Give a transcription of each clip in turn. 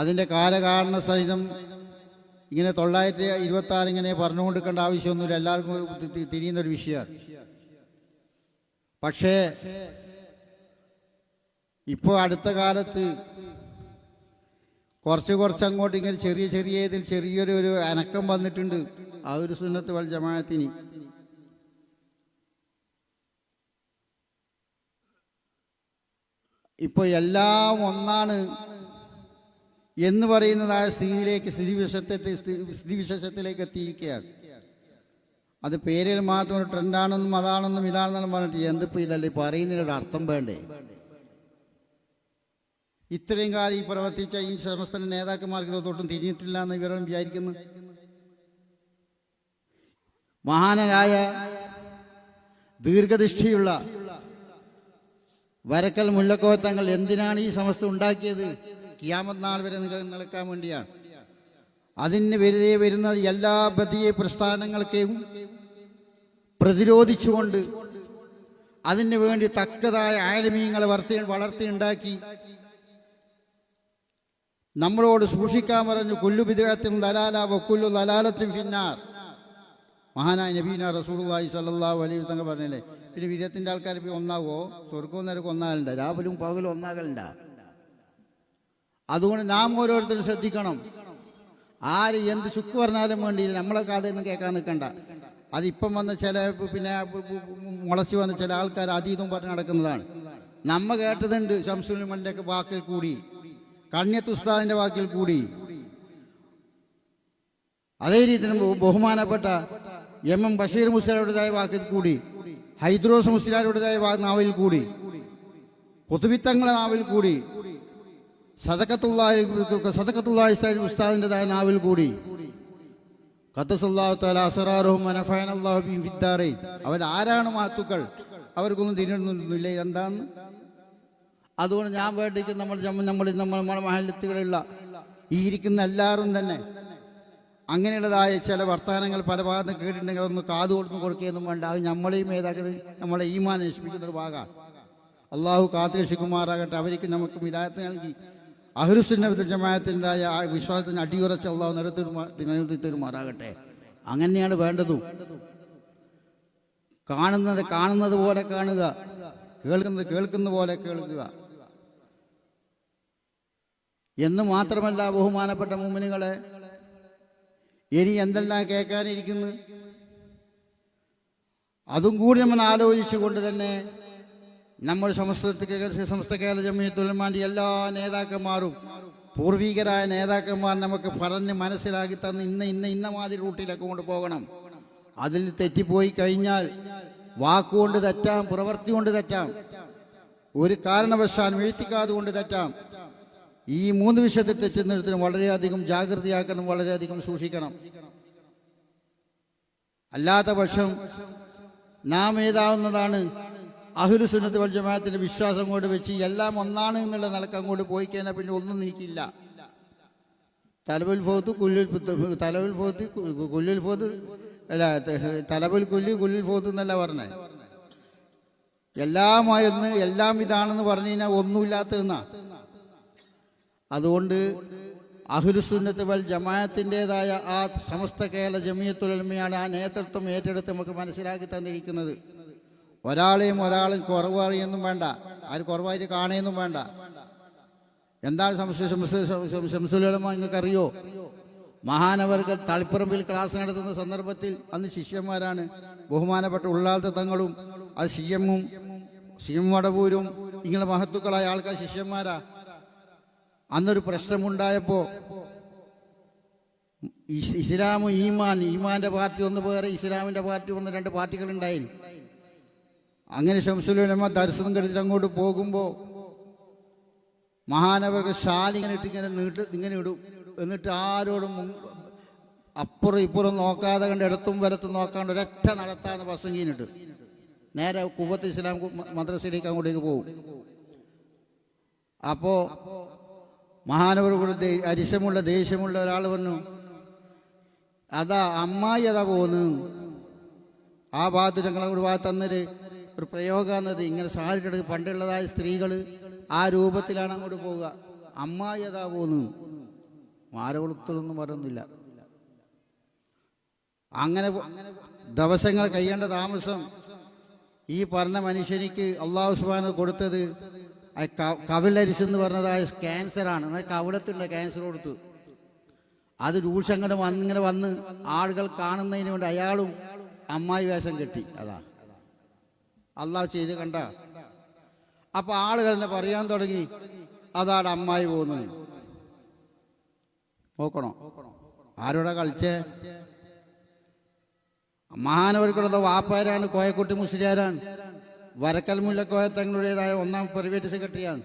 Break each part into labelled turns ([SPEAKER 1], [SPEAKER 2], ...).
[SPEAKER 1] അതിന്റെ കാലകാരണ സഹിതം ഇങ്ങനെ തൊള്ളായിരത്തി ഇരുപത്തി ആറ് ഇങ്ങനെ പറഞ്ഞുകൊണ്ടിരിക്കേണ്ട ആവശ്യമൊന്നുമില്ല. എല്ലാവർക്കും തിരിയുന്നൊരു വിഷയമാണ്. പക്ഷേ ഇപ്പോൾ അടുത്ത കാലത്ത് കുറച്ച് കുറച്ച് അങ്ങോട്ട് ഇങ്ങനെ ചെറിയ ചെറിയ ഇതിൽ ചെറിയൊരു ഒരു അനക്കം വന്നിട്ടുണ്ട്. ആ ഒരു സുന്നത്ത് വൽ ജമാഅത്തിന്. ഇപ്പോൾ എല്ലാം ഒന്നാണ് എന്ന് പറയുന്നതായ സ്ഥിതിയിലേക്ക് സ്ഥിതിവിശത്തെ സ്ഥിതിവിശേഷത്തിലേക്ക് എത്തിയിരിക്കുകയാണ്. അത് പേരിൽ മാത്രം ഒരു ട്രെൻഡാണെന്നും അതാണെന്നും ഇതാണെന്നും പറഞ്ഞിട്ട് എന്തിപ്പോൾ ഇതല്ലേ? പറയുന്നതിനൊരു അർത്ഥം വേണ്ടേ? ഇത്രയും കാലം ഈ പ്രവർത്തിച്ച ഈ സമസ്ത നേതാക്കന്മാർക്ക് ഇതൊട്ടും തൊട്ടും തിരിഞ്ഞിട്ടില്ല എന്ന് വിവരം വിചാരിക്കുന്നു. മഹാനായ ദീർഘദൃഷ്ടിയുള്ള വരക്കൽ മുല്ലക്കോത്തങ്ങൾ എന്തിനാണ് ഈ സമസ്ത ഉണ്ടാക്കിയത്? കിയാമത് നാൾ വരെ നിലനിൽക്കാൻ വേണ്ടിയാണ്. അതിന് വെറുതെ വരുന്ന എല്ലാ ബദിയ പ്രസ്ഥാനങ്ങൾക്കെയും പ്രതിരോധിച്ചുകൊണ്ട് അതിന് വേണ്ടി തക്കതായ ആലമീങ്ങളെ വളർത്തി വളർത്തിയുണ്ടാക്കി നമ്മളോട് സൂക്ഷിക്കാൻ പറഞ്ഞു കൊല്ലു വിദേഹത്തിൻ ദലാല വക്കുല്ലു ദലാലത്തിൻ ഫിന്നാർ. മഹാനായ നബീന റസൂർലായി സല്ലാഹു അലൈഹി തങ്ങൾ പറഞ്ഞില്ലേ പിന്നെ വിദ്യത്തിന്റെ ആൾക്കാർ ഒന്നാവോ? സ്വർഗവും നിരക്ക് ഒന്നാകലുണ്ട് രാവിലും പകലും ഒന്നാകലുണ്ട? അതുകൊണ്ട് നാം ഓരോരുത്തരും ശ്രദ്ധിക്കണം. ആര് എന്ത് ചുക്ക് പറഞ്ഞാലും വേണ്ടിയില്ല. നമ്മളെ കഥയൊന്നും കേൾക്കാൻ നിൽക്കണ്ട. അതിപ്പം വന്ന ചില പിന്നെ മുളച്ചു വന്ന ചില ആൾക്കാർ അതീതം പറഞ്ഞ് നടക്കുന്നതാണ്. നമ്മ കേട്ടതുണ്ട് ശംസുലിമന്റെ വാക്കിൽ കൂടി. കണ്യത്ത് ഉസ്താദിന്റെ വാക്കിൽ കൂടി. അതേ രീതിയിൽ ബഹുമാനപ്പെട്ട എം എം ബഷീർ മുസ്ലിയാരുടേതായ വാക്കിൽ കൂടി. ഹൈദ്രോസ് മുസ്ലിയാരുടേതായ നാവിൽ കൂടി. പൊതുവിത്തങ്ങളെ നാവിൽ കൂടി. സദക്കത്തുള്ളാഹി സദക്കത്തുള്ളാഹി ഉസ്താദ് ഉസ്താദിന്റെതായ നാവിൽ കൂടി. അവർ ആരാണ് മാത്തുക്കൾ അവർക്കൊന്നും തിരിഞ്ഞൊന്നുമില്ല എന്താന്ന് അതുകൊണ്ട് ഞാൻ വേണ്ടിയിട്ട് നമ്മൾ നമ്മൾ നമ്മൾ നമ്മുടെ മഹല്ലത്തുകളുള്ള ഈ ഇരിക്കുന്ന എല്ലാവരും തന്നെ അങ്ങനെയുള്ളതായ ചില വർത്തമാനങ്ങൾ പല ഭാഗത്തും കേട്ടിട്ടുണ്ടെങ്കിൽ ഒന്ന് കാതു കൊടുത്ത് കൊടുക്കുകയൊന്നും വേണ്ട. അത് നമ്മളെയും ഏതാക്കുന്നത് നമ്മളെ ഈമാൻ നശിപ്പിക്കുന്ന ഒരു ഭാഗമാണ്. അള്ളാഹു കാത്തുരക്ഷിക്കുമാറാകട്ടെ അവർക്ക് നമുക്ക് വിദായത്ത് നൽകി. അഹ്ലുസുന്നബിന്റെ ജമാഅത്തിന്റെതായ ആ വിശ്വാസത്തിന് അടിയുറച്ച് അള്ളാഹു നിരത്തി തരുമാറാകട്ടെ അങ്ങനെയാണ് വേണ്ടതും. കാണുന്നത് കാണുന്നത് പോലെ കാണുക. കേൾക്കുന്നത് കേൾക്കുന്ന പോലെ കേൾക്കുക. എന്ന് മാത്രമല്ല ബഹുമാനപ്പെട്ട മുമ്മിനുകളെ ഇനി എന്തെല്ലാം കേൾക്കാനിരിക്കുന്നു? അതും കൂടി നമ്മൾ ആലോചിച്ചുകൊണ്ട് തന്നെ നമ്മൾ സമസ്ത സമസ്ത കേരള ജമിയത്തുലമാന്റെ എല്ലാ നേതാക്കന്മാരും പൂർവികരായ നേതാക്കന്മാർ നമുക്ക് പറഞ്ഞ് മനസ്സിലാക്കി തന്ന് ഇന്ന ഇന്ന ഇന്ന മാതിരി റൂട്ടിലൊക്കെ കൊണ്ട് പോകണം. അതിൽ തെറ്റിപ്പോയി കഴിഞ്ഞാൽ വാക്കുകൊണ്ട് തെറ്റാം പ്രവൃത്തി കൊണ്ട് തെറ്റാം ഒരു കാരണവശാലും എഴുത്തിക്കാതെ കൊണ്ട് തെറ്റാം. ഈ മൂന്ന് വിഷയത്തിൽ തെറ്റുന്നിടത്തിന് വളരെയധികം ജാഗ്രതയാക്കണം വളരെയധികം സൂക്ഷിക്കണം. അല്ലാത്ത പക്ഷം നാം ഏതാവുന്നതാണ് അഹുരു സുന്നത്ത് വൽ ജമാഅത്തിന്റെ വിശ്വാസം കൊണ്ട് വെച്ച് എല്ലാം ഒന്നാണ് എന്നുള്ള നിലയ്ക്ക് അങ്ങോട്ട് പോയി കഴിഞ്ഞാൽ പിന്നെ ഒന്നും എനിക്കില്ല തലവുൽ ഫോത്ത് കുല്ലുൽ തലവുൽ ഫോത്ത് കുല്ലുൽ ഫോത്ത് അല്ല തലവുൽ കുല്ലി കുല്ലുൽ ഫോത്ത് എന്നല്ല പറഞ്ഞേ. എല്ലാമായൊന്ന് എല്ലാം ഇതാണെന്ന് പറഞ്ഞു കഴിഞ്ഞാൽ ഒന്നുമില്ലാത്തതെന്നാ അതുകൊണ്ട് അഹുലുസുന്നത്ത് വൽ ജമാഅത്തിന്റെതായ ആ സമസ്ത കേരള ജമിയത്തുലമയാണ് ആ നേതൃത്വം ഏറ്റെടുത്ത് നമുക്ക് മനസ്സിലാക്കി തന്നിരിക്കുന്നത്. ഒരാളെയും ഒരാളും കുറവ് അറിയൊന്നും വേണ്ട. ആര് കുറവായിട്ട് കാണുകയൊന്നും വേണ്ട. എന്താണ് ശംസുലമ നിങ്ങൾക്കറിയോ? മഹാനവർക്ക് തളിപ്പറമ്പിൽ ക്ലാസ് നടത്തുന്ന സന്ദർഭത്തിൽ അന്ന് ശിഷ്യന്മാരാണ്. ബഹുമാനപ്പെട്ട ഉള്ളാളത്തെ തങ്ങളും അത് സി എമ്മും സി എം വടവൂരും ഇങ്ങനെ മഹത്തുക്കളായ ആൾക്കാർ ശിഷ്യന്മാരാ. അന്നൊരു പ്രശ്നമുണ്ടായപ്പോൾ ഇസ് ഇസ്ലാമും ഈമാൻ ഈമാന്റെ പാർട്ടി ഒന്ന് വേറെ ഇസ്ലാമിന്റെ പാർട്ടി ഒന്ന് രണ്ട് പാർട്ടികൾ ഉണ്ടായിരുന്നു അങ്ങനെ ശംസുലമ ദർശനം കഴിഞ്ഞിട്ട് അങ്ങോട്ട് പോകുമ്പോൾ മഹാനവർക്ക് ഷാൽ ഇങ്ങനെ ഇട്ട് ഇങ്ങനെ നീട്ട് ഇങ്ങനെ ഇടും. എന്നിട്ട് ആരോടും അപ്പുറം ഇപ്പുറം നോക്കാതെ കണ്ട് ഇടത്തും വരത്തും നോക്കാണ്ട് ഒരൊറ്റ നടത്താന്ന് ബസ്സും കീനിട്ട് നേരെ കുവത്ത് ഇസ്ലാം മദ്രസയിലേക്ക് അങ്ങോട്ടേക്ക് പോകും. അപ്പോ മഹാനവർ കൂടെ അരിശമുള്ള ദേഷ്യമുള്ള ഒരാൾ പറഞ്ഞു അതാ അമ്മായി അതാ പോകുന്നു ആ ഭാഗത്ത് ഞങ്ങളെ ഒരു ഭാഗത്ത് അന്നൊരു ഒരു പ്രയോഗം എന്നത് ഇങ്ങനെ സാരിട്ടെടുത്ത് പണ്ടുള്ളതായ സ്ത്രീകൾ ആ രൂപത്തിലാണ് അങ്ങോട്ട് പോവുക. അമ്മായി അതാ പോകുന്നു പറയുന്നില്ല. അങ്ങനെ ദിവസങ്ങൾ കഴിയേണ്ട താമസം. ഈ പറഞ്ഞ മനുഷ്യനിക്ക് അള്ളാഹു സുബാന കൊടുത്തത് കവിളരിശ് എന്ന് പറഞ്ഞതായ ക്യാൻസറാണ്. എന്നാൽ കവിളത്തുണ്ട് ക്യാൻസർ കൊടുത്തു. അത് രൂക്ഷം ഇങ്ങനെ വന്നിങ്ങനെ വന്ന് ആളുകൾ കാണുന്നതിന് വേണ്ടി അയാളും അമ്മായി വേഷം കെട്ടി. അതാ. അള്ളാഹ് ചെയ്ത് കണ്ട. അപ്പൊ ആളുകൾ എന്നെ പറയാൻ തുടങ്ങി അതാണ് അമ്മായി പോകുന്നത് നോക്കണോ? ആരോടെ കളിച്ചേ? മഹാനവർക്കുള്ളത് വാപ്പാരാണ് കോയക്കുട്ടി മുസ്ലിയാരാണ്. വരക്കൽ മുല്ലക്കോയ തങ്ങളുടേതായ ഒന്നാം പ്രൈവറ്റ് സെക്രട്ടറിയാണ്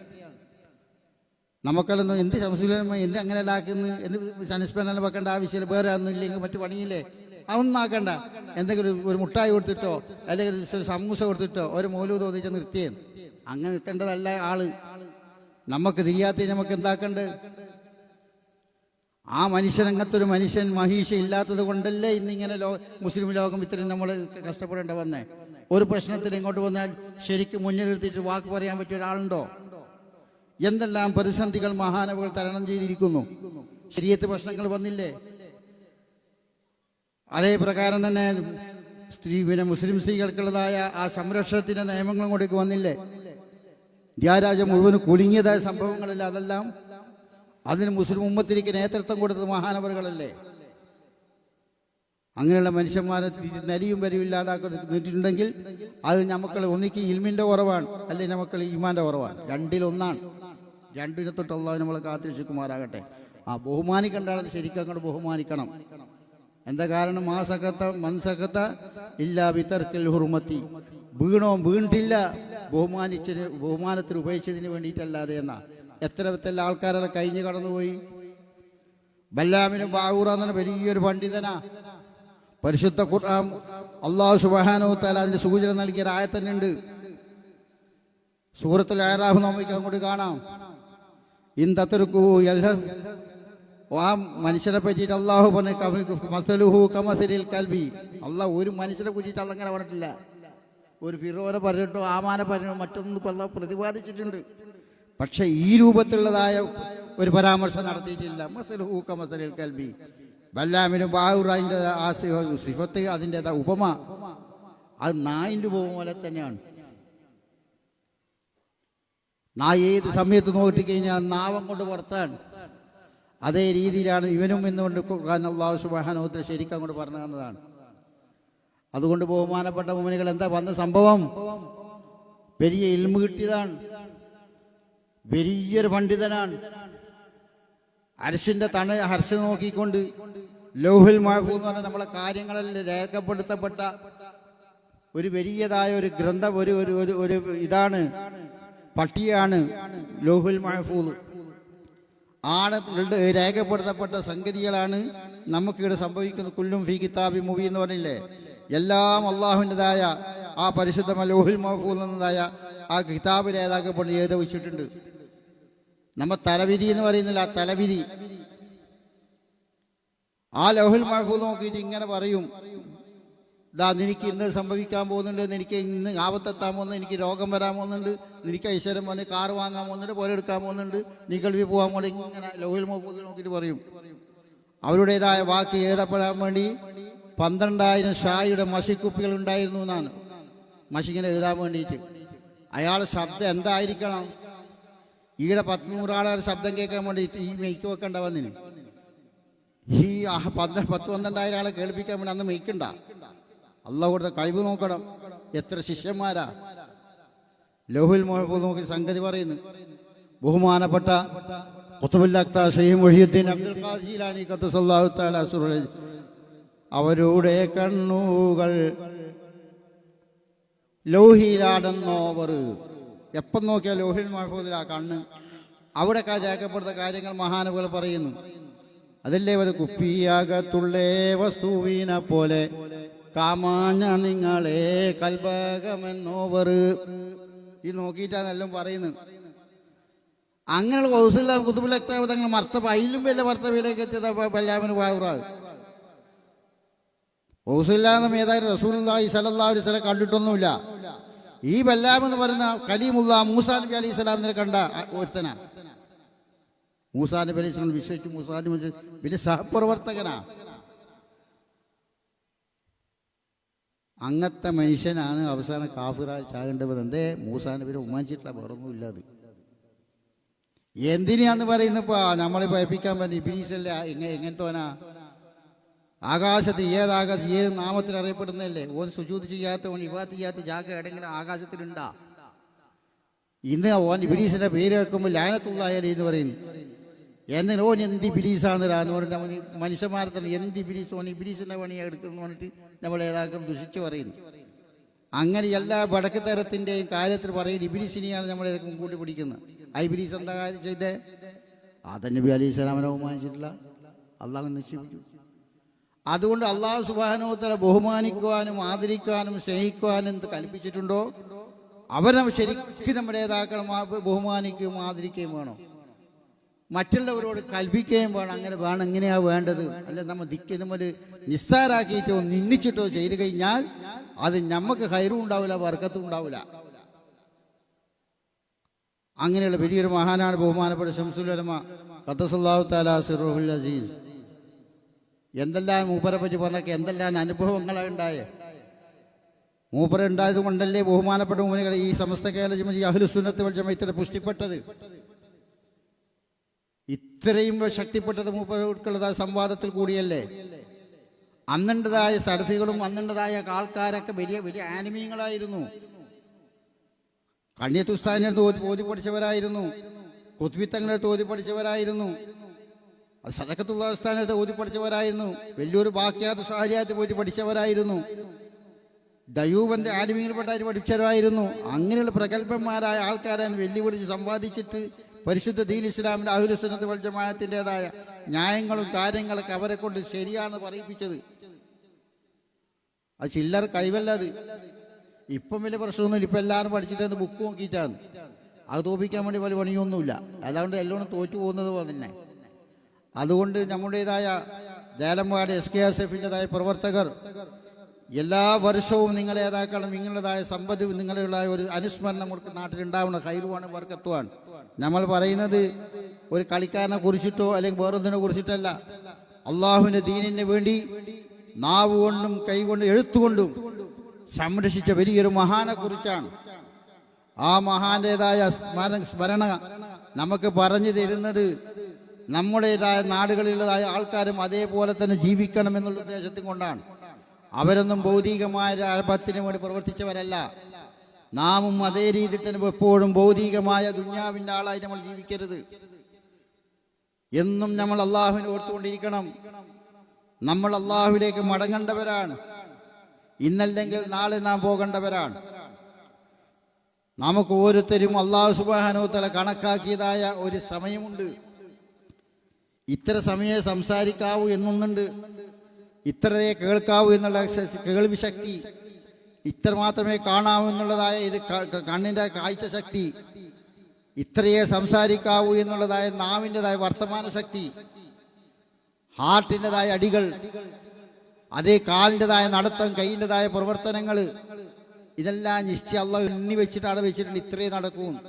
[SPEAKER 1] നമുക്കെല്ലാം എന്ത് സംശയം എന്ത് അങ്ങനെ ഉണ്ടാക്കുന്നു എന്ത് സനിസ്പെന്നെ വെക്കേണ്ട ആവശ്യമില്ല വേറെ ഒന്നുമില്ലെങ്കിൽ മറ്റു പണിയില്ലേ? അതൊന്നും ആക്കണ്ട എന്തെങ്കിലും ഒരു- മുട്ടായി കൊടുത്തിട്ടോ അല്ലെങ്കിൽ ഒരു സമൂസ കൊടുത്തിട്ടോ ഒരു മൂലു തോന്നിച്ച് നിർത്തിയേ. അങ്ങനെ നിൽക്കേണ്ടതല്ല ആൾ. നമുക്ക് തിരിയാത്ത നമുക്ക് എന്താക്കണ്ട്? ആ മനുഷ്യൻ മനുഷ്യൻ മഹീഷ ഇല്ലാത്തത് കൊണ്ടല്ലേ ഇന്നിങ്ങനെ ലോ മുസ്ലിം ലോകം ഇത്രയും നമ്മൾ കഷ്ടപ്പെടേണ്ട വന്നേ. ഒരു പ്രശ്നത്തിന് ഇങ്ങോട്ട് വന്നാൽ ശരിക്കും മുന്നിൽ നിർത്തിയിട്ട് വാക്ക് പറയാൻ പറ്റിയ ഒരാളുണ്ടോ? എന്തെല്ലാം പ്രതിസന്ധികൾ മഹാനവകൾ തരണം ചെയ്തിരിക്കുന്നു? ശരിയത്ത് പ്രശ്നങ്ങൾ വന്നില്ലേ? അതേ പ്രകാരം തന്നെ സ്ത്രീ പിന്നെ മുസ്ലിം സ്ത്രീകൾക്കുള്ളതായ ആ സംരക്ഷണത്തിന്റെ നിയമങ്ങളും കൂടെയൊക്കെ വന്നില്ലേ? ധ്യാരാജ മുഴുവൻ കുലുങ്ങിയതായ സംഭവങ്ങളല്ലേ അതെല്ലാം? അതിന് മുസ്ലിം ഉമ്മത്തിലേക്ക് നേതൃത്വം കൊടുത്തത് മഹാനവറുകളല്ലേ? അങ്ങനെയുള്ള മനുഷ്യന്മാരെ നലിയും വരിയും ഇല്ലാണ്ടാക്കിയിട്ടുണ്ടെങ്കിൽ അത് നമുക്ക് ഒന്നിക്ക് ഇൽമിന്റെ കുറവാണ് അല്ലെങ്കിൽ നമുക്ക് ഇമാന്റെ കുറവാണ്. രണ്ടിലൊന്നാണ്. രണ്ടിനെ തൊട്ടുള്ള നമ്മൾ നമ്മളെ കാത്തിരക്ഷിക്കുമാറാകട്ടെ ആ ബഹുമാനിക്കേണ്ട ആളെ ശരിക്കും അങ്ങോട്ട് ബഹുമാനിക്കണം. എന്താ കാരണം? ആ സഖത്ത മൻസഖത്ത ഇല്ലാ വിതർക്കൽ ഹുർമത്തി. വീണോ വീണ്ടില്ല ബഹുമാനിച്ചതിന് ബഹുമാനത്തിന് ഉപയോഗിച്ചതിന് വേണ്ടിയിട്ടല്ലാതെ എന്നാ? എത്ര എത്ര ആൾക്കാരെ കഴിഞ്ഞു കടന്നുപോയി? ബല്ലാമിന് ബാവൂറ എന്ന വലിയൊരു പണ്ഡിതനാ. പരിശുദ്ധ ഖുർആൻ അള്ളാഹു സുബാനോ താല അതിന്റെ സൂചന നൽകിയ ആയത്തന്നെ ഉണ്ട്. സൂറത്തുൽ ആറാഫ് നമുക്ക് അങ്ങോട്ട് കാണാം. ഇന്തത്തരുക്കു യൽഹസ് ആ മനുഷ്യനെ പറ്റിയിട്ട് അള്ളാഹു പറഞ്ഞു മസലുഹു കമസരിൽ കൽബി. അള്ളാഹ് ഒരു മനുഷ്യനെ കുറിച്ചിട്ട് അതങ്ങനെ പറഞ്ഞിട്ടില്ല. ഒരു ഫിറോനെ പറഞ്ഞിട്ടോ ആമാനെ പറഞ്ഞോ മറ്റൊന്നും അള്ളാഹ് പ്രതിപാദിച്ചിട്ടുണ്ട്. പക്ഷെ ഈ രൂപത്തിലുള്ളതായ ഒരു പരാമർശം നടത്തിയിട്ടില്ല. മസലുഹു കമസരിൽ കൽബി. ബല്ലാമിനും ബാഹുറായിന്റെ ആ സിഫ- സിഫത്ത് അതിന്റെ ഉപമ അത് നായിന്റെ ഉപമ പോലെ തന്നെയാണ്. നായ ഏത് സമയത്ത് നോക്കിക്കഴിഞ്ഞാൽ നാവം കൊണ്ട് പുറത്താണ്. അതേ രീതിയിലാണ് ഇവനും എന്നുകൊണ്ട് ഖുർആൻ അള്ളാഹു സുബാനോത്തിൽ ശരിക്കും അങ്ങോട്ട് പറഞ്ഞു തന്നതാണ്. അതുകൊണ്ട് ബഹുമാനപ്പെട്ട മുമനികൾ എന്താ വന്ന സംഭവം? വലിയ ഇൽമ കിട്ടിയതാണ്. വലിയൊരു പണ്ഡിതനാണ്. അരശിന്റെ തണ ഹർഷ നോക്കിക്കൊണ്ട് ലോഹിൽ മഴ എന്ന് പറഞ്ഞാൽ നമ്മളെ കാര്യങ്ങളിൽ രേഖപ്പെടുത്തപ്പെട്ട ഒരു വലിയതായ ഒരു ഗ്രന്ഥം ഒരു ഒരു ഒരു ഇതാണ് പട്ടിയാണ് ലോഹുൽ മഹഫൂദ് ആണ് രേഖപ്പെടുത്തപ്പെട്ട സംഗതികളാണ് നമുക്കിവിടെ സംഭവിക്കുന്ന കുല്ലും ഫി കിതാബി മൂവി എന്ന് പറഞ്ഞില്ലേ? എല്ലാം അള്ളാഹുവിന്റെതായ ആ പരിശുദ്ധ മലോഹിൽ മഹഫൂൽ എന്നതായ ആ കിതാബ് രേതാക്കപ്പെട്ട് എഴുതി വെച്ചിട്ടുണ്ട്. നമ്മ തലവിധി എന്ന് പറയുന്നില്ല ആ തലവിധി. ആ ലൗഹുൽ മഹഫൂൽ നോക്കിയിട്ട് ഇങ്ങനെ പറയും. ദാ നിനക്ക് ഇന്ന് സംഭവിക്കാൻ പോകുന്നുണ്ട് എനിക്ക് ഇന്ന് ആപത്തെത്താൻ പോകുന്നുണ്ട് എനിക്ക് രോഗം വരാൻ പോകുന്നുണ്ട് നിനക്ക് ഐശ്വര്യം വന്ന് കാറ് വാങ്ങാൻ പോകുന്നുണ്ട് പോലെ എടുക്കാൻ പോകുന്നുണ്ട് നീ കളിവി പോകാൻ പോകുന്നുണ്ട് ഇങ്ങനെ ലഹുൽ നോക്കിയിട്ട് പറയും. അവരുടേതായ വാക്ക് എഴുതപ്പെടാൻ വേണ്ടി പന്ത്രണ്ടായിരം ഷായിയുടെ മഷിക്കുപ്പികൾ ഉണ്ടായിരുന്നു എന്നാണ്. മഷിങ്ങനെ എഴുതാൻ വേണ്ടിയിട്ട്. അയാളെ ശബ്ദം എന്തായിരിക്കണം? ഈടെ പത്തുനൂറാളുടെ ശബ്ദം കേൾക്കാൻ വേണ്ടി ഈ മെയ്ക്ക് വെക്കണ്ട വന്നിന് ഈ പന്ത്രണ്ട് പന്ത്ര പത്ത് പന്ത്രണ്ടായിരം ആളെ കേൾപ്പിക്കാൻ വേണ്ടി അന്ന് മെയ്ക്കണ്ട അള്ളാഹ് കൊടുത്ത കഴിവ് നോക്കണം. എത്ര ശിഷ്യന്മാരാ? ലോഹുൽ മോഹബൂ നോക്കി സംഗതി പറയുന്നു. ബഹുമാനപ്പെട്ട കുത്തുബുല്ലാക്ത ഷെയ്ഖ് മൊഹിയുദ്ദീൻ അബ്ദുൽ ഖാദിലാനി തആല അസ്റുൽ അവരുടെ കണ്ണുകൾ ലോഹിയിലാടുന്നോവർ എപ്പം നോക്കിയാൽ ലോഹിൽ മഹഫൂദിലാ കണ്ണ്? അവിടെ രേഖപ്പെടുത്ത കാര്യങ്ങൾ മഹാനുകൾ പറയുന്നു. അതല്ലേ ഒരു കുപ്പിയാകത്തുള്ളേ വസ്തുവിനെ പോലെ കാമാഞ്ഞ നിങ്ങളെ കൽപകമെന്നോവർ ഈ നോക്കിയിട്ടാണെല്ലാം പറയുന്നത്. അങ്ങനെയുള്ള കൗസില്ല കുത്തുപിള്ളക്താവ് തങ്ങൾ മർത്തബ അതിലും വലിയ മർത്തബയിലേക്ക് എത്തിയത് പല്ലാമിന് പാവുറാത് കൗസില്ലാന്ന് മേധാവി റസൂലുള്ളാഹി സ്വല്ലല്ലാഹു അലൈഹി വസല്ലം കണ്ടിട്ടൊന്നുമില്ല. ഈ ബല്ലാം എന്ന് പറയുന്ന കലീമുള്ള മൂസാ നബി അലൈഹി സ്വലാമിനെ കണ്ട ഒരുത്തനാ. മൂസാ നബി അലൈഹി സ്വലം വിശ്വസിച്ചു മൂസാ നബി. പിന്നെ സഹപ്രവർത്തകനാ. അങ്ങനത്തെ മനുഷ്യനാണ് അവസാനം കാഫിറാൽ ചാകേണ്ടത്. എന്തേ? മൂസാ പേര് ഉമ്മാനിച്ചിട്ടില്ല വേറൊന്നുമില്ല അത്. എന്തിനാന്ന് പറയുന്നപ്പോ? നമ്മളെ ഭയപ്പിക്കാൻ പറ്റും ഇബിലീസല്ല എങ്ങനെ എങ്ങനത്തോനാ? ആകാശത്ത് ഏഴാകാശം ഏത് നാമത്തിൽ അറിയപ്പെടുന്നതല്ലേ? ഓൻ സുജൂത് ചെയ്യാത്ത ഓൻ ഇവാത്ത് ചെയ്യാത്ത ജാഗ എവിടെങ്കിലും ആകാശത്തിലുണ്ടാ? ഇന്ന് ഓൻ ഇബിലീസിന്റെ പേര് കേൾക്കുമ്പോൾ ലാനത്തുള്ളായാലും എന്ന് പറയുന്നു. എന്തിന്? ഓൻ എന്ത് ഇബിലീസാന്ന് എന്ന് പറഞ്ഞിട്ട് അവന് മനുഷ്യന്മാരെ തന്നെ എന്ത് ഇബിലീസ്? ഓൻ ബിലീസിന്റെ പണിയാണ് എടുക്കുന്നു പറഞ്ഞിട്ട് നമ്മൾ ഏതാക്കും ദുഷിച്ച് പറയുന്നു. അങ്ങനെ എല്ലാ വടക്ക് തരത്തിന്റെയും കാര്യത്തിൽ പറയുന്നത് ഇബിലീസിനെയാണ് നമ്മൾ ഏതൊക്കെ കൂട്ടി പിടിക്കുന്നത്. ആ ഇബിലീസ് എന്താ കാര്യം ചെയ്തേ? ആദൻ നബി അലൈഹി സ്വലാമിനെ ബഹുമാനിച്ചിട്ടില്ല അള്ളാഹു നിശ്ചയിച്ചു അതുകൊണ്ട് അള്ളാഹു സുബാനോത്തര ബഹുമാനിക്കുവാനും ആദരിക്കുവാനും സ്നേഹിക്കുവാനും കൽപ്പിച്ചിട്ടുണ്ടോ? അവരെ ശരിക്കും നമ്മുടെ നേതാക്കളും ബഹുമാനിക്കുകയും ആദരിക്കുകയും വേണം? മറ്റുള്ളവരോട് കൽപ്പിക്കുകയും വേണം. അങ്ങനെ വേണം എങ്ങനെയാ വേണ്ടത്. അല്ല നമ്മൾ ദിക്ക് നമ്മൾ നിസ്സാരാക്കിയിട്ടോ നിന്നിച്ചിട്ടോ ചെയ്തു കഴിഞ്ഞാൽ അത് നമുക്ക് ഹൈറും ഉണ്ടാവില്ല വർക്കത്തും ഉണ്ടാവില്ല അങ്ങനെയുള്ള വലിയൊരു മഹാനാണ് ബഹുമാനപ്പെട്ട ശംസുലമ ഖത്തസല്ലാഹു താല അസീസ്. എന്തെല്ലാം മൂപ്പരെ പറ്റി പറഞ്ഞൊക്കെ എന്തെല്ലാം അനുഭവങ്ങളാണ് ഉണ്ടായേ. മൂപ്പര ഉണ്ടായത് കൊണ്ടല്ലേ ബഹുമാനപ്പെട്ട മൂന്നുകളെ ഈ സമസ്ത കേരള ജമതി അഹ്ലുസുന്നത്ത് വൽ പുഷ്ടിപ്പെട്ടത്. ഇത്രയും ശക്തിപ്പെട്ടത് മൂപ്പർക്കുള്ളത് സംവാദത്തിൽ കൂടിയല്ലേ? അന്നുണ്ടതായ സർഫികളും അന്നുണ്ടതായ ആൾക്കാരൊക്കെ വലിയ വലിയ ആനിമീങ്ങളായിരുന്നു. കണ്യത്തുസ്ഥാനടുത്ത് ഓതി ഓതി പഠിച്ചവരായിരുന്നു. കുത്വിത്തങ്ങളെടുത്ത് ഓതി പഠിച്ചവരായിരുന്നു. അത് സദക്കത്തുള്ളസ്ഥാനത്ത് ഓതി പഠിച്ചവരായിരുന്നു. വലിയൊരു ബാക്കിയാത്ത സാരിയാത്ത് പോയിട്ട് പഠിച്ചവരായിരുന്നു. ദയൂബന്റെ ആലിമീങ്ങൾപ്പെട്ടായിട്ട് പഠിച്ചവരായിരുന്നു. അങ്ങനെയുള്ള പ്രഗത്ഭന്മാരായ ആൾക്കാരെ വെല്ലുവിളിച്ച് സമ്പാദിച്ചിട്ട് പരിശുദ്ധ ദീൻ ഇസ്ലാമിന്റെ വൽ വൽജമായത്തിന്റെതായ ന്യായങ്ങളും കാര്യങ്ങളൊക്കെ അവരെ കൊണ്ട് ശരിയാണെന്ന് പറയിപ്പിച്ചത്. അത് ചില്ലർ കഴിവല്ല അത്. ഇപ്പം വലിയ പ്രശ്നമൊന്നുമില്ല. ഇപ്പം എല്ലാവരും പഠിച്ചിട്ട് ബുക്ക് നോക്കിയിട്ടാണ്. അത് തോപ്പിക്കാൻ വേണ്ടി വലിയ പണിയൊന്നുമില്ല. അതുകൊണ്ട് എല്ലാം തോറ്റു പോകുന്നത് പോലെ തന്നെ. അതുകൊണ്ട് നമ്മുടേതായ ജാലമ്പാട് എസ് കെ എസ് എഫിന്റെതായ പ്രവർത്തകർ എല്ലാ വർഷവും നിങ്ങൾ ഏതാക്കളും നിങ്ങളുടേതായ സമ്പത്ത് നിങ്ങളുടേതായ ഒരു അനുസ്മരണം നാട്ടിൽ നാട്ടിലുണ്ടാവണം ഹൈറുവാണ് വർക്കത്വമാണ് നമ്മൾ പറയുന്നത് ഒരു കളിക്കാരനെ കുറിച്ചിട്ടോ അല്ലെങ്കിൽ വേറൊന്നിനെ കുറിച്ചിട്ടല്ല. അള്ളാഹുവിന്റെ ദീനിന് വേണ്ടി നാവ് കൊണ്ടും കൈകൊണ്ടും എഴുത്തുകൊണ്ടും സംരക്ഷിച്ച വലിയൊരു മഹാനെ കുറിച്ചാണ്. ആ മഹാന്റേതായ സ്മര സ്മരണ നമുക്ക് പറഞ്ഞു തരുന്നത് നമ്മുടേതായ നാടുകളിലുള്ളതായ ആൾക്കാരും അതേപോലെ തന്നെ ജീവിക്കണം എന്നുള്ള ഉദ്ദേശത്തിൽ കൊണ്ടാണ്. അവരൊന്നും ഭൗതികമായ ലാഭത്തിന് വേണ്ടി പ്രവർത്തിച്ചവരല്ല. നാമും അതേ രീതിയിൽ തന്നെ എപ്പോഴും ഭൗതികമായ ദുന്യാവിന്റെ ആളായി നമ്മൾ ജീവിക്കരുത്. എന്നും നമ്മൾ അള്ളാഹുവിനെ ഓർത്തുകൊണ്ടിരിക്കണം. നമ്മൾ അള്ളാഹുവിലേക്ക് മടങ്ങേണ്ടവരാണ്. ഇന്നല്ലെങ്കിൽ നാളെ നാം പോകേണ്ടവരാണ്. നമുക്ക് ഓരോരുത്തരും അള്ളാഹു സുബാനോത്തല കണക്കാക്കിയതായ ഒരു സമയമുണ്ട്. ഇത്ര സമയം സംസാരിക്കാവൂ എന്നൊന്നുണ്ട് ഇത്രയെ കേൾക്കാവൂ എന്നുള്ള കേൾവി ശക്തി. ഇത്ര മാത്രമേ കാണാവൂ എന്നുള്ളതായ ഇത് ക- ക- കണ്ണിന്റെ കാഴ്ച ശക്തി. ഇത്രയേ സംസാരിക്കാവൂ എന്നുള്ളതായ നാവിന്റെതായ വർത്തമാന ശക്തി. ഹാർട്ടിന്റെതായ അടികൾ. അതേ കാലിന്റെതായ നടത്തം കൈയിന്റെതായ പ്രവർത്തനങ്ങൾ. ഇതെല്ലാം നിശ്ചയ അള്ള എണ്ണി വെച്ചിട്ടാണ് വെച്ചിട്ടുണ്ട്. ഇത്രേ നടക്കും.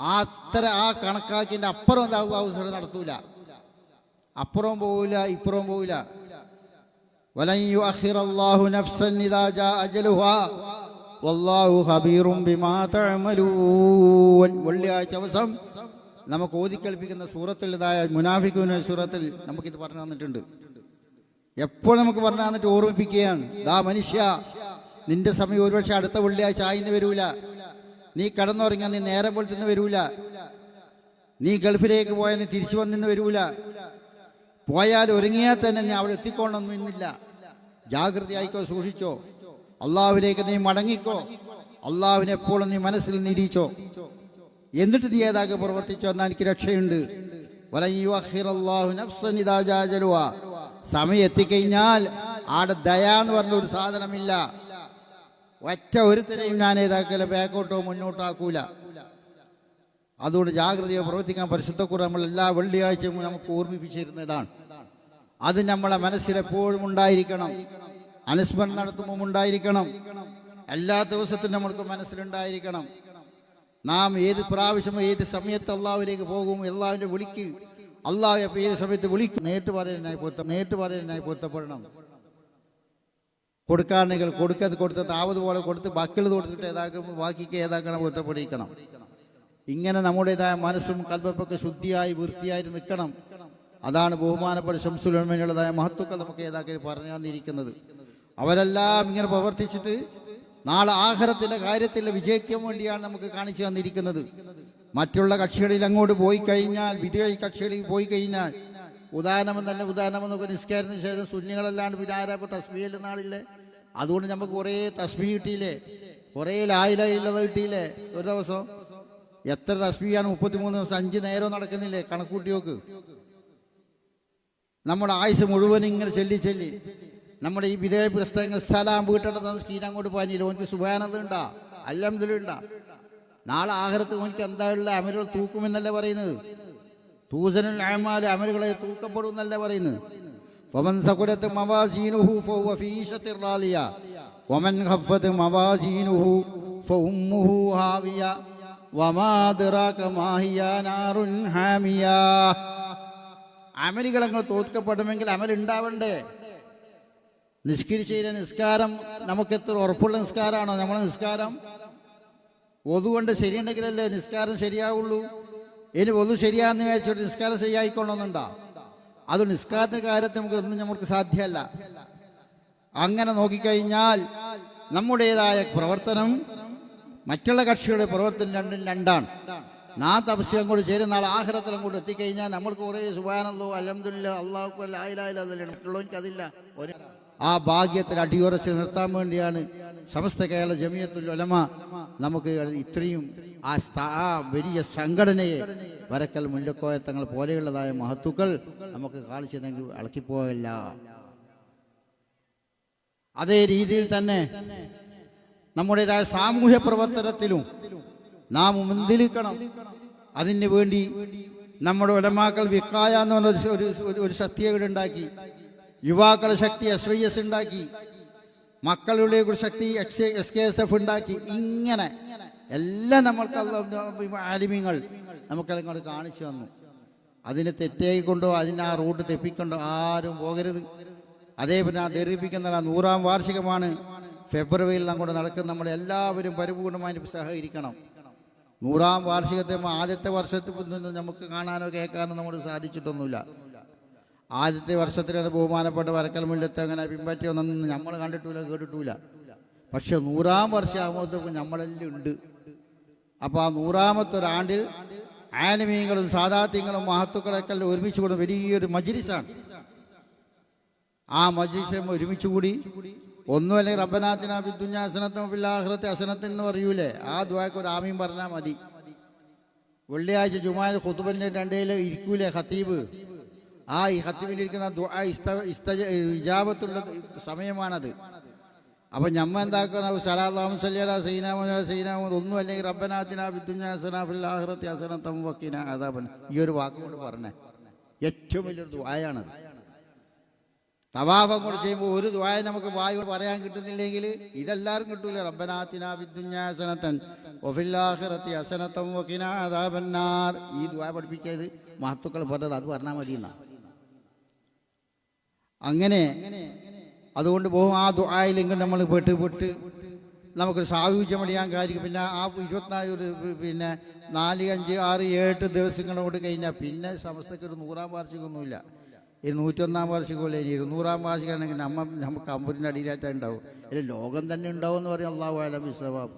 [SPEAKER 1] ആ അത്ര ആ കണക്കാക്കിന്റെ അപ്പുറം എന്താ അള്ളാഹു സുബ്ഹാനഹു നടത്തൂല. അപ്പുറവും പോവില്ല ഇപ്പുറം പോവില്ല. വെള്ളിയാഴ്ച ദിവസം നമുക്ക് ഓതിക്കൽപ്പിക്കുന്ന സൂറത്തിൽ ഇതായ മുനാഫിക്കുന്ന സൂറത്തിൽ നമുക്കിത് പറഞ്ഞു തന്നിട്ടുണ്ട്. എപ്പോൾ നമുക്ക് പറഞ്ഞു തന്നിട്ട് ഓർമ്മിപ്പിക്കുകയാണ്. ദാ മനുഷ്യ നിന്റെ സമയം ഒരുപക്ഷെ അടുത്ത വെള്ളിയാഴ്ച ആയിന്ന് വരൂല. നീ കടന്നുറങ്ങിയാൽ നീ നേരം പോലത്തുനിന്ന് വരൂല. നീ ഗൾഫിലേക്ക് പോയാൽ നീ തിരിച്ചു വന്നിന്ന് വരൂല. പോയാൽ ഒരുങ്ങിയാൽ തന്നെ നീ അവിടെ എത്തിക്കൊള്ളണമെന്നില്ല ജാഗ്രതയായിക്കോ സൂക്ഷിച്ചോ. അള്ളാഹുവിലേക്ക് നീ മടങ്ങിക്കോ. അള്ളാഹുവിനെ എപ്പോഴും നീ മനസ്സിൽ നിരീച്ചോ എന്നിട്ട് നീ ഏതാകെ പ്രവർത്തിച്ചോ? എന്നാൽ എനിക്ക് രക്ഷയുണ്ട്. സമയം എത്തിക്കഴിഞ്ഞാൽ ആടെ ദയ എന്ന് പറഞ്ഞ ഒരു സാധനമില്ല. ഒറ്റ ഒരുത്തരെയും ഞാൻ ഏതാക്കല ബാക്കോട്ടോ മുന്നോട്ടോ ആക്കൂല. അതുകൊണ്ട് ജാഗ്രതയോ പ്രവർത്തിക്കാൻ പരിശുദ്ധക്കുറ നമ്മൾ എല്ലാ വെള്ളിയാഴ്ചയും നമുക്ക് ഓർമ്മിപ്പിച്ചിരുന്നതാണ്. അത് നമ്മളെ മനസ്സിലെപ്പോഴും ഉണ്ടായിരിക്കണം. അനുസ്മരണം നടത്തുമ്പോൾ ഉണ്ടായിരിക്കണം. എല്ലാ ദിവസത്തും നമ്മൾക്ക് മനസ്സിലുണ്ടായിരിക്കണം. നാം ഏത് പ്രാവശ്യം ഏത് സമയത്ത് അള്ളാഹുവിലേക്ക് പോകും എല്ലാവരും വിളിക്ക്. അള്ളാഹു എപ്പോൾ ഏത് സമയത്ത് വിളിക്കും? നേരിട്ട് പറയാനായി പൊരുത്തം നേരിട്ട് പറയാനായി പൊരുത്തപ്പെടണം. കൊടുക്കാണെങ്കിൽ കൊടുക്കത് കൊടുത്ത് താവത് പോലെ കൊടുത്ത് ബാക്കിയുള്ളത് കൊടുത്തിട്ട് ഏതാക്കും ബാക്കിക്ക് ഏതാക്കണം പൊരുത്തപ്പെടിക്കണം ഇങ്ങനെ നമ്മുടേതായ മനസ്സും കൽപ്പൊക്കെ ശുദ്ധിയായി വൃത്തിയായി നിൽക്കണം. അതാണ് ബഹുമാനപ്പെട്ട ശംസുലമേനുള്ളതായ മഹത്വക്കൾ നമുക്ക് ഏതാക്കി പറഞ്ഞു തന്നിരിക്കുന്നത് അവരെല്ലാം ഇങ്ങനെ പ്രവർത്തിച്ചിട്ട് നാളെ ആഹാരത്തിന്റെ കാര്യത്തിൽ വിജയിക്കാൻ വേണ്ടിയാണ് നമുക്ക് കാണിച്ചു തന്നിരിക്കുന്നത്. മറ്റുള്ള കക്ഷികളിൽ അങ്ങോട്ട് പോയി കഴിഞ്ഞാൽ വിദേശ കക്ഷികളിൽ പോയി കഴിഞ്ഞാൽ ഉദാഹരണം തന്നെ ഉദാഹരണം എന്നൊക്കെ നിസ്കാരത്തിന് ശേഷം സുന്നികളെല്ലാം പിന്നെ ആരാ തസ്ബീയിൽ നാളില്ലേ അതുകൊണ്ട് നമുക്ക് കുറേ തസ്മി കിട്ടിയില്ലേ? കുറേ ലായിലുള്ളത് കിട്ടിയില്ലേ? ഒരു ദിവസം എത്ര തസ്ബിയാണ് മുപ്പത്തിമൂന്ന് ദിവസം അഞ്ച് നേരം നടക്കുന്നില്ലേ? കണക്കൂട്ടി നോക്ക് നമ്മുടെ ആയുസ് മുഴുവൻ ഇങ്ങനെ ചൊല്ലി ചൊല്ലി. നമ്മുടെ ഈ വിധേയ പുസ്തകങ്ങൾ സ്ഥലം വീട്ടിടത്ത് നമുക്ക് അങ്ങോട്ട് പാഞ്ഞില്ല ഓനിക്ക് സുഭാനത ഉണ്ട അല്ലംതിലുണ്ടാ നാളെ ആഹാരത്തിൽ ഓനിക്ക് എന്തായാലും അമരുകൾ തൂക്കുമെന്നല്ലേ പറയുന്നത്? തൂസനും അഹമാൽ അമരുകളെ തൂക്കപ്പെടും എന്നല്ലേ പറയുന്നത്? ഫമൻ വമൻ നാറുൻ ഹാമിയ. അമലുകളങ്ങൾ തോൽക്കപ്പെടുമെങ്കിൽ അമലുണ്ടാവണ്ടേ നിസ്കരിച്ച നിസ്കാരം നമുക്ക് എത്ര ഉറപ്പുള്ള നിസ്കാരമാണോ? നമ്മളെ നിസ്കാരം? ഒതുകൊണ്ട് ശരിയുണ്ടെങ്കിലല്ലേ നിസ്കാരം ശരിയാവുള്ളൂ? ഇനി ഒതു ശരിയാന്ന് വെച്ചിട്ട് നിസ്കാരം ശരിയായിക്കൊള്ളണമെന്നുണ്ടോ? അത് നിസ്കാരത്തിന്റെ കാര്യത്തിൽ നമുക്ക് ഒന്നും നമുക്ക് സാധ്യമല്ല. അങ്ങനെ നോക്കിക്കഴിഞ്ഞാൽ നമ്മുടേതായ പ്രവർത്തനം മറ്റുള്ള കക്ഷികളുടെ പ്രവർത്തനം രണ്ടും രണ്ടാണ്. നാ തപസ്യം കൂടി ചേരുന്ന നാളെ ആഹ്രത്തിലും കൂടി എത്തിക്കഴിഞ്ഞാൽ നമ്മൾക്ക് കുറേ സുബാനല്ലോ അലഹമില്ല അള്ളാഹു അല്ലായില്ല മറ്റുള്ളവർക്ക് അതില്ല. ഒരു ആ ഭാഗ്യത്തിൽ അടിയുറച്ച് നിർത്താൻ വേണ്ടിയാണ് സമസ്ത കേരള ജമിയത്തുൽ ഉലമ നമുക്ക് ഇത്രയും ആ ആ വലിയ സംഘടനയെ വരക്കൽ മുല്ലക്കോയ തങ്ങൾ പോലെയുള്ളതായ മഹത്തുക്കൾ നമുക്ക് കാണിച്ചതെങ്കിൽ അളക്കിപ്പോയല്ല. അതേ രീതിയിൽ തന്നെ നമ്മുടേതായ സാമൂഹ്യ പ്രവർത്തനത്തിലും നാം മുന്തിരിക്കണം അതിന് വേണ്ടി നമ്മുടെ ഉലമാക്കൾ വിക്കായ എന്ന് പറഞ്ഞ ഒരു- ഒരു ഒരു- ഒരു ശക്തി ഇവിടെ ഉണ്ടാക്കി. യുവാക്കളുടെ ശക്തി എസ് വൈ എസ് ഉണ്ടാക്കി. മക്കളുടെ ഒരു ശക്തി എക്സ് എസ് കെ എസ് എഫ് ഉണ്ടാക്കി. ഇങ്ങനെ എല്ലാം നമ്മൾക്ക് ആലിമ്യങ്ങൾ നമുക്കെല്ലാം ഇങ്ങോട്ട് കാണിച്ചു തന്നു. അതിനെ തെറ്റായിക്കൊണ്ടോ അതിനെ ആ റൂട്ട് തെപ്പിക്കൊണ്ടോ ആരും പോകരുത്. അതേപോലെ ആ ധരിപ്പിക്കുന്ന നൂറാം വാർഷികമാണ്. ഫെബ്രുവരിയിൽ അങ്ങോട്ട് നടക്കുന്ന നമ്മൾ എല്ലാവരും പരിപൂർണമായിട്ട് സഹകരിക്കണം. നൂറാം വാർഷികത്തെ ആദ്യത്തെ വർഷത്തിൽ നിന്ന് നമുക്ക് കാണാനോ കേൾക്കാനോ നമുക്ക് സാധിച്ചിട്ടൊന്നുമില്ല. ആദ്യത്തെ വർഷത്തിലാണ് ബഹുമാനപ്പെട്ട വരക്കൽ മുല്ലത്ത് അങ്ങനെ പിൻപറ്റിയൊന്നും നമ്മൾ കണ്ടിട്ടില്ല കേട്ടിട്ടില്ല. പക്ഷെ നൂറാം വർഷമാകുമ്പോഴത്തേക്കും നമ്മളെല്ലാം ഉണ്ട്. അപ്പോൾ ആ നൂറാമത്തെ ഒരാണ്ടിൽ ആനമീങ്ങളും സാധാത്യങ്ങളും മഹത്തുക്കളൊക്കെ ഒരുമിച്ച് കൂടെ വലിയൊരു മജിലിസാണ്. ആ മജിലിസ് ഒരുമിച്ച് കൂടി ഒന്നും അല്ലെങ്കിൽ റബ്ബനാത്തിന ബിദ്ദുഞ്ഞ അസനത്തും ഫില്ലാഹ്റത്തെ അസനത്ത് എന്ന് പറയൂലേ? ആ ദ്വാക്ക് ഒരു ആമീം പറഞ്ഞാൽ മതി. വെള്ളിയാഴ്ച ജുമാൻ ഖുതുബിന്റെ രണ്ടേലും ഇരിക്കൂലേ ഖത്തീബ്? ആ ഈ ഖത്തീബിലിരിക്കുന്ന ദുആ ഇസ്ത- ഇജാബത്തുള്ള സമയമാണത്. അപ്പൊ ഞമ്മ എന്താക്കണം? സലാം സല്ലിയല സൈനാമോ സൈനാമോ ഒന്നും അല്ലെങ്കിൽ റബ്ബനാത്തിന ബിദ്ദുഞ്ഞ അസന ഫില്ലാഹ്റത്തെ അസനത്തം വക്കീന അതാപൻ ഈ ഒരു വാക്കുകൊണ്ട് പറഞ്ഞേ. ഏറ്റവും വലിയൊരു ദുആയാണത്. തവാഫം കൂടെ ചെയ്യുമ്പോൾ ഒരു ദ്വായ നമുക്ക് വായു പറയാൻ കിട്ടുന്നില്ലെങ്കിൽ ഇതെല്ലാവരും കിട്ടൂല. റബ്ബനാത്തിന ഈ ദ്വായ പഠിപ്പിച്ചത് മഹത്തുക്കൾ പറഞ്ഞത് അത് പറഞ്ഞാൽ മതി എന്നാ അങ്ങനെ അതുകൊണ്ട് പോകും. ആ ദ്വായിലെങ്കിലും നമ്മൾ പെട്ട് പെട്ട് നമുക്കൊരു സായുജ്യം അടിയാൻ കാര്യം പിന്നെ ആ ഇരുപത്തിനാല് ഒരു പിന്നെ നാല് അഞ്ച് ആറ് ഏഴ് ദിവസങ്ങൾ കൊണ്ട് കഴിഞ്ഞാൽ പിന്നെ സമസ്തയ്ക്ക് ഒരു നൂറാം വാർഷികമൊന്നുമില്ല. ഈ നൂറ്റൊന്നാം വാർഷികമല്ല? ഇനി ഇരുന്നൂറാം വാർഷികമാണെങ്കിൽ നമ്മ നമുക്ക് അമ്പൂരിന്റെ അടിയിലായിട്ടാണ് ഉണ്ടാവും ഇതിൽ ലോകം തന്നെ ഉണ്ടാവും എന്ന് പറയും അള്ളാഹു അലം വിശ്വാബ്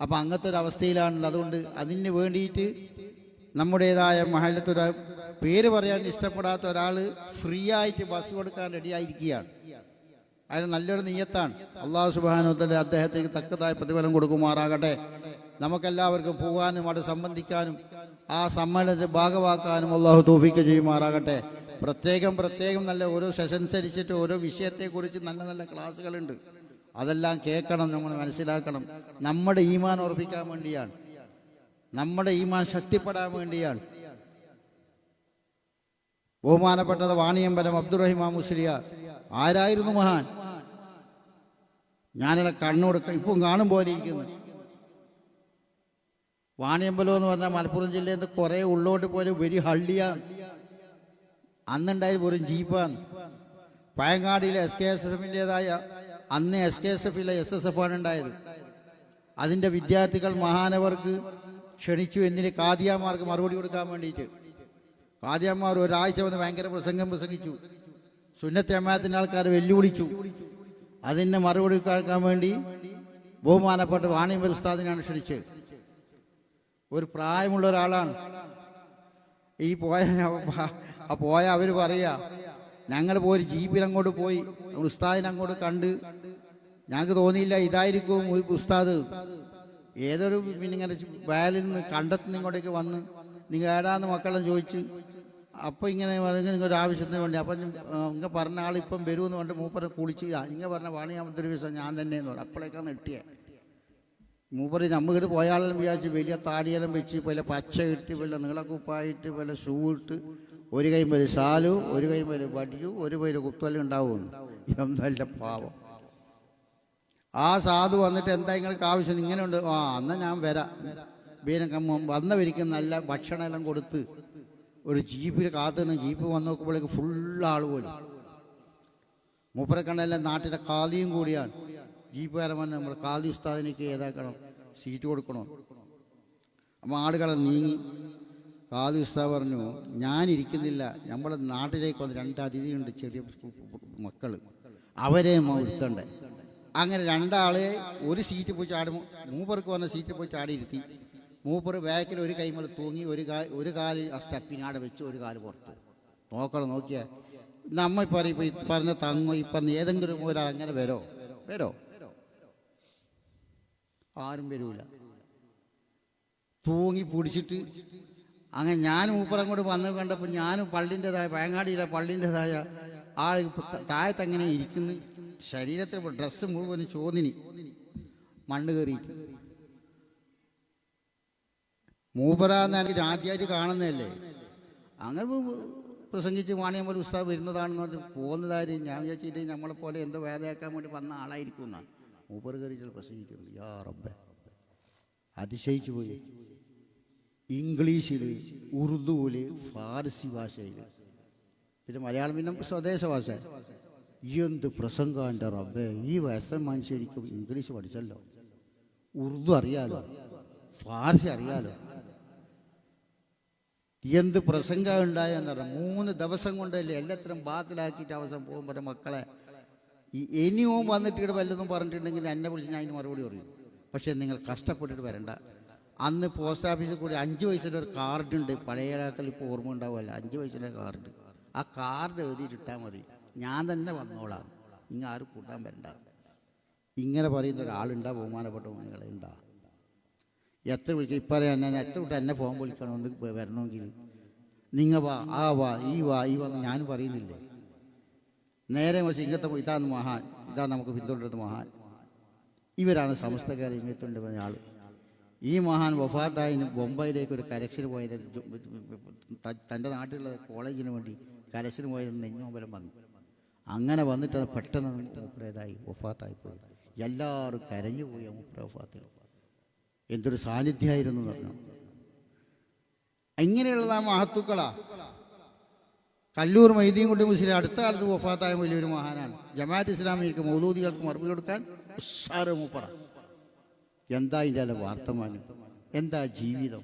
[SPEAKER 1] അപ്പം അങ്ങനത്തെ ഒരു അവസ്ഥയിലാണല്ലോ അതുകൊണ്ട് അതിന് വേണ്ടിയിട്ട് നമ്മുടേതായ മഹലത്തൊരു പേര് പറയാൻ ഇഷ്ടപ്പെടാത്ത ഒരാൾ ഫ്രീ ആയിട്ട് ബസ് കൊടുക്കാൻ റെഡിയായിരിക്കുകയാണ് അതിന് നല്ലൊരു നീയത്താണ്. അള്ളാഹു സുബാനുത്തന്റെ അദ്ദേഹത്തിന് തക്കതായ പ്രതിഫലം കൊടുക്കുമാറാകട്ടെ. നമുക്കെല്ലാവർക്കും പോകാനും അവിടെ സംബന്ധിക്കാനും ആ സമ്മേളനത്തെ ഭാഗമാക്കാനും അള്ളാഹു തോഫിക്ക് ചെയ്യുമാറാകട്ടെ. പ്രത്യേകം പ്രത്യേകം നല്ല ഓരോ സെഷൻസ് അനുസരിച്ചിട്ട് ഓരോ വിഷയത്തെക്കുറിച്ച് നല്ല നല്ല ക്ലാസ്സുകളുണ്ട്. അതെല്ലാം കേൾക്കണം നമ്മൾ മനസ്സിലാക്കണം. നമ്മുടെ ഈമാൻ ഉറപ്പിക്കാൻ വേണ്ടിയാണ്. നമ്മുടെ ഈമാൻ ശക്തിപ്പെടാൻ വേണ്ടിയാണ്. ബഹുമാനപ്പെട്ടത് വാണിയമ്പലം അബ്ദുറഹിമാ മുസ്ലിയ. ആരായിരുന്നു മഹാൻ? ഞാനിവിടെ കണ്ണോട് ഇപ്പം കാണും പോലെ ഇരിക്കുന്നു വാണിയമ്പലം എന്ന് പറഞ്ഞാൽ മലപ്പുറം ജില്ലയിൽ നിന്ന് കുറേ ഉള്ളോട്ട് പോലെ വലിയ ഹള്ളിയ അന്നുണ്ടായത് വെറും ജീപ്പാണ്. പയങ്ങാടിയിലെ എസ് കെ എസ് എഫിന്റെതായ അന്ന് എസ് കെ എസ് എഫിലെ എസ് എസ് എഫ് ആണ് ഉണ്ടായത്. അതിന്റെ വിദ്യാർത്ഥികൾ മഹാനവർക്ക് ക്ഷണിച്ചു എന്തിന് കാദിയാമാർക്ക് മറുപടി കൊടുക്കാൻ വേണ്ടിയിട്ട്. കാദിയാമാർ ഒരാഴ്ച വന്ന് ഭയങ്കര പ്രസംഗം പ്രസംഗിച്ചു. സുന്നത്തെ അമ്മായത്തിന്റെ ആൾക്കാർ വെല്ലുവിളിച്ചു. അതിന് മറുപടി കേൾക്കാൻ വേണ്ടി ബഹുമാനപ്പെട്ട വാണിയമ്പൽ ഉസ്താദിനാണ് ക്ഷണിച്ചത്. ഒരു പ്രായമുള്ള ഒരാളാണ്. ഈ പോയ ആ പോയ അവർ പറയാ ഞങ്ങൾ പോയി ജീപ്പിൽ അങ്ങോട്ട് പോയി ഉസ്താദിനെ അങ്ങോട്ട് കണ്ട്. ഞങ്ങൾക്ക് തോന്നിയില്ല ഇതായിരിക്കും ഒരു ഉസ്താദ്. ഏതൊരു പിന്നെ ഇങ്ങനെ വയലിൽ നിന്ന് കണ്ടെത്തുന്ന ഇങ്ങോട്ടേക്ക് വന്ന് നിങ്ങൾ ഏടാന്ന് മക്കളെ ചോദിച്ച്. അപ്പം ഇങ്ങനെ പറഞ്ഞ ഒരു ആവശ്യത്തിന് വേണ്ടി. അപ്പം ഇങ്ങനെ പറഞ്ഞ ആൾ വരുമെന്ന് പറഞ്ഞിട്ട് മൂപ്പരെ കുളിച്ച് നിങ്ങൾ പറഞ്ഞ വാണിയാമത്തെ ദിവസം ഞാൻ തന്നെ എന്ന് പറഞ്ഞു. അപ്പോഴേക്കാണ് നെട്ടിയേ മൂപ്പര് നമ്മക്കിട്ട് പോയാളെല്ലാം വിചാരിച്ച് വലിയ താടിയെല്ലാം വെച്ച് പല പച്ച ഇട്ട് വല്ല നീളക്കുപ്പായിട്ട് വല്ല ഷൂ ഇട്ട് ഒരു കൈ വരെ ഷാലു ഒരു കൈ വരെ വടിയു ഒരു പേര് കുത്തുവല്ല ഉണ്ടാവുന്നു എന്നല്ല പാവം. ആ സാധു വന്നിട്ട് എന്താ നിങ്ങൾക്ക് ആവശ്യം? ഇങ്ങനെ ഉണ്ട്. ആ എന്നാ ഞാൻ വരാം. ബീനക്ക വന്നവരിക്ക് നല്ല ഭക്ഷണം എല്ലാം കൊടുത്ത് ഒരു ജീപ്പിൽ കാത്തു നിന്ന് ജീപ്പ് വന്ന് നോക്കുമ്പോഴേക്ക് ഫുൾ ആൾ പോലും മൂപ്പരെ കണ്ടെല്ലാം നാട്ടിലെ കാതിയും കൂടിയാണ്. ജീപ്പുകാരൻ വന്ന് നമ്മൾ കാദി ഉസ്താദിനേക്ക് ഏതാക്കണം? സീറ്റ് കൊടുക്കണോ? അപ്പോൾ ആളുകളെ നീങ്ങി. കാദി ഉസ്താദ് പറഞ്ഞു ഞാനിരിക്കുന്നില്ല. നമ്മുടെ നാട്ടിലേക്ക് വന്ന് രണ്ട് അതിഥിയുണ്ട് ചെറിയ മക്കൾ അവരെ ഇരുത്തണ്ടേ? അങ്ങനെ രണ്ടാളെ ഒരു സീറ്റ് പോയി ചാടി മൂപ്പർക്ക് വന്ന സീറ്റ് പോയി ചാടിയിരുത്തി മൂപ്പർ ബാക്കിൽ ഒരു കൈമൽ തൂങ്ങി ഒരു കാ ഒരു കാൽ ആ സ്റ്റെപ്പിനാടെ വെച്ച് ഒരു കാൽ പുറത്തു. നോക്കണം നോക്കിയാൽ നമ്മ ഇപ്പം ഇപ്പൊ പറഞ്ഞ തങ്ങോ ഈ പറഞ്ഞ ഏതെങ്കിലും ഒരാൾ അങ്ങനെ വരോ? വരോ. ആരും വരൂല. തൂങ്ങി പിടിച്ചിട്ട് അങ്ങനെ ഞാൻ മൂപ്പറങ്ങോട്ട് വന്ന് കണ്ടപ്പോൾ ഞാനും പള്ളിന്റെതായ പയങ്ങാടിയിലെ പള്ളിന്റെതായ ആൾ താഴത്തെങ്ങനെ ഇരിക്കുന്നു? ശരീരത്തിൽ ഡ്രസ്സ് മുഴുവൻ ചോദിനി മണ്ണ് കയറിയിട്ട്. മൂപ്പറ എനിക്ക് ആദ്യമായിട്ട് കാണുന്നതല്ലേ? അങ്ങനെ പ്രസംഗിച്ച് വാണിയമ്മൽ ഉസ്താവ് വരുന്നതാണെന്ന് പറഞ്ഞ് പോകുന്നതായി ഞാൻ വിചാരിച്ചു ഇത് നമ്മളെ പോലെ എന്തോ വേദയാക്കാൻ വേണ്ടി വന്ന ആളായിരിക്കും എന്നാണ് മൂപ്പർ കയറിയിട്ട് പ്രസംഗിക്കുന്നത് യാ അതിശയിച്ചു പോയി. ഇംഗ്ലീഷിൽ ഉറുദുവിൽ ഫാർസി ഭാഷയിൽ പിന്നെ മലയാളം പിന്നെ സ്വദേശ ഭാഷ. എന്ത് പ്രസംഗം എന്റെ റബ്ബേ. ഈ വയസ്സൻ മനുഷ്യരിക്കും ഇംഗ്ലീഷ് പഠിച്ചല്ലോ. ഉറുദു അറിയാലോ. ഫാർസി അറിയാലോ. എന്ത് പ്രസംഗം ഉണ്ടായെന്ന് പറഞ്ഞാൽ മൂന്ന് ദിവസം കൊണ്ടല്ലേ എല്ലാത്തിനും ബാത്തിലാക്കിയിട്ട് അവസാനം പോകുമ്പോൾ മക്കളെ ഈ ഇനിയും വന്നിട്ട് ഇവിടെ വല്ലതും പറഞ്ഞിട്ടുണ്ടെങ്കിൽ എന്നെ വിളിച്ച് ഞാൻ അതിന് മറുപടി പറയും. പക്ഷേ നിങ്ങൾ കഷ്ടപ്പെട്ടിട്ട് വരണ്ട. അന്ന് പോസ്റ്റ് ഓഫീസിൽ കൂടി അഞ്ച് വയസ്സിന്റെ ഒരു കാർഡുണ്ട് പഴയ ആൾക്കാർ ഇപ്പോൾ ഓർമ്മ ഉണ്ടാവുമല്ലോ. അഞ്ച് വയസ്സിന്റെ കാർഡ് ആ കാർഡ് എഴുതിയിട്ടിട്ടാൽ മതി. ഞാൻ തന്നെ വന്നോളാം. നിങ്ങൾ ആരും കൂട്ടാൻ വരണ്ട. ഇങ്ങനെ പറയുന്ന ഒരാളുണ്ടാ ബഹുമാനപ്പെട്ട നിങ്ങളെ ഉണ്ടാ. എത്ര വിളിക്കുക ഇപ്പം അറിയാം ഞാൻ എത്ര വിട്ട് എന്നെ ഫോൺ വിളിക്കണമെന്ന് വരണമെങ്കിൽ. നിങ്ങൾ വാ ആ വാ ഈ വാ ഈ വാ. ഞാൻ പറയുന്നില്ലേ? നേരെ മറിച്ച് ഇങ്ങനത്തെ ഇതാണ് മഹാൻ. ഇതാ നമുക്ക് പിന്തുടരുന്ന മഹാൻ. ഇവരാണ് സമസ്തക്കാരെ ഇങ്ങത്തുണ്ട് പറഞ്ഞ ആൾ ഈ മഹാൻ വഫാത്തായിന് ബൊംബൈയിലേക്ക് ഒരു കരച്ചിൽ പോയത് തന്റെ നാട്ടിലുള്ള കോളേജിന് വേണ്ടി കരച്ചിൽ പോയത് നെഞ്ഞോമ്പലം വന്നു. അങ്ങനെ വന്നിട്ട് അത് പെട്ടെന്ന് മൂപ്പറേതായി വഫാത്തായി പോയി എല്ലാവരും കരഞ്ഞു പോയി ആ മൂപ്പര വഫാത്തിൽ. എന്തൊരു സാന്നിധ്യമായിരുന്നു എന്ന് പറഞ്ഞു. ഇങ്ങനെയുള്ളതാ മഹത്തുക്കളാ. കല്ലൂർ മൈദീൻ കുട്ടി മുസ്ലിം അടുത്ത കാലത്ത് വഫാത്തായ വലിയൊരു മഹാനാണ്. ജമാഅത്ത് ഇസ്ലാമിക്ക് മൗലൂദികൾക്ക് മറുപടി കൊടുക്കാൻ ഉസ്സാറ് മൂപ്പറ. എന്താ ഇതിന്റെ വാർത്തമാനം എന്താ ജീവിതം?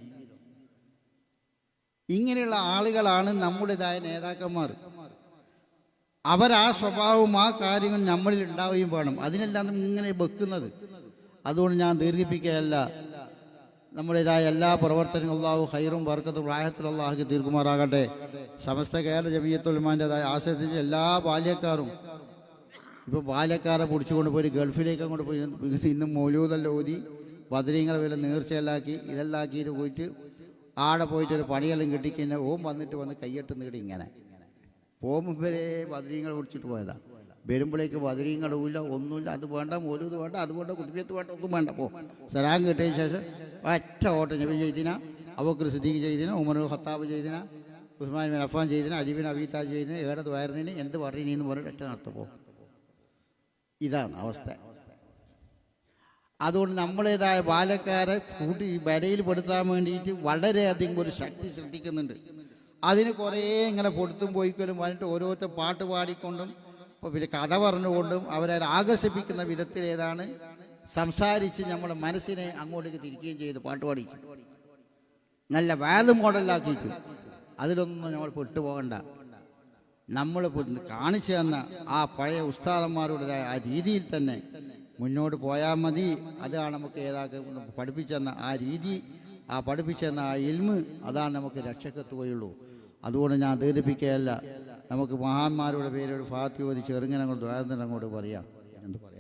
[SPEAKER 1] ഇങ്ങനെയുള്ള ആളുകളാണ് നമ്മുടേതായ നേതാക്കന്മാർ. അവരാ സ്വഭാവവും ആ കാര്യങ്ങൾ നമ്മളിൽ ഉണ്ടാവുകയും വേണം. അതിനെല്ലാം ഇങ്ങനെ വെക്കുന്നത്. അതുകൊണ്ട് ഞാൻ ദീർഘിപ്പിക്കുകയല്ല. നമ്മുടേതായ എല്ലാ പ്രവർത്തനങ്ങളും അള്ളാഹു ഹൈറും വർക്കത്തും പ്രായത്തിൽ അള്ളാഹുക്ക് തീർക്കുമാറാകട്ടെ. സമസ്ത കേരള ജമീയത്തുൽമാന്റെതായ ആശയത്തിന്റെ എല്ലാ ബാല്യക്കാരും ഇപ്പോൾ ബാല്യക്കാരെ പിടിച്ചുകൊണ്ട് പോയി ഗൾഫിലേക്ക് അങ്ങോട്ട് പോയി. ഇന്ന് മൗലൂദെല്ലാം ഓതി. ബദരീങ്ങളെ വില നേർച്ചയല്ലാക്കി ഇതെല്ലാം ആക്കിയിട്ട് പോയിട്ട് ആടെ പോയിട്ട് ഒരു പണിയെല്ലാം കിട്ടിക്കഴിഞ്ഞാൽ ഓം വന്നിട്ട് വന്ന് കയ്യെട്ട് നീടി ഇങ്ങനെ. പോകുമ്പോൾ വരെ ബദരീങ്ങൾ പിടിച്ചിട്ട് പോയതാ. വരുമ്പോഴേക്ക് വതിരിയും കടവില്ല ഒന്നുമില്ല. അത് വേണ്ട ഒരു ഇത് വേണ്ട അത് വേണ്ട കുത്തിപ്പിയത്ത് വേണ്ട ഒന്നും വേണ്ട. പോ. സലാം കിട്ടിയതിന് ശേഷം ഒറ്റ ഓട്ടം നബി ചെയ്തിന അവക്കർ സിദ്ദീഖ് ചെയ്തിന ഉമർ ഹത്താബ് ചെയ്തിന ഉസ്മാൻ ബിൻ അഫാൻ ചെയ്തിന അലിബിൻ അബീതാജ് ചെയ്തിന ഏടത് വയറുന്നതിന് എന്ത് പറയുന്നതെന്ന് പറഞ്ഞിട്ട് ഒറ്റ നടത്തു പോകും ഇതാണ് അവസ്ഥ. അതുകൊണ്ട് നമ്മളേതായ ബാലക്കാരെ കൂട്ടി വരയിൽ പെടുത്താൻ വേണ്ടിയിട്ട് വളരെയധികം ഒരു ശക്തി ശ്രദ്ധിക്കുന്നുണ്ട്. അതിന് കുറേ ഇങ്ങനെ പൊടുത്തും പോയിക്കലും പറഞ്ഞിട്ട് ഓരോരുത്തർ പാട്ട് പാടിക്കൊണ്ടും പിന്നെ കഥ പറഞ്ഞുകൊണ്ടും അവരെ ആകർഷിപ്പിക്കുന്ന വിധത്തിൽ ഏതാണ്? സംസാരിച്ച് നമ്മുടെ മനസ്സിനെ അങ്ങോട്ടേക്ക് തിരിക്കുകയും ചെയ്ത് പാട്ട് പാടിച്ചു. നല്ല വാത് മോഡലാക്കിയിട്ടു അതിലൊന്നും നമ്മൾ പെട്ടുപോകണ്ട. നമ്മൾ കാണിച്ചു തന്ന ആ പഴയ ഉസ്താദന്മാരുടെ ആ രീതിയിൽ തന്നെ മുന്നോട്ട് പോയാൽ മതി. അതാണ് നമുക്ക് ഏതാക്കും പഠിപ്പിച്ചു തന്ന ആ രീതി. ആ പഠിപ്പിച്ചു തന്ന ആ ഇൽമ് അതാണ് നമുക്ക് രക്ഷക്കെത്തുകയുള്ളൂ. അതുകൊണ്ട് ഞാൻ ദീർഘിപ്പിക്കുകയല്ല നമുക്ക് മഹാന്മാരുടെ പേരോട് ഫാത്തി ഓതി ചെറുങ്ങനെ അങ്ങോട്ട് വേദന അങ്ങോട്ട് പറയാം. പറയാം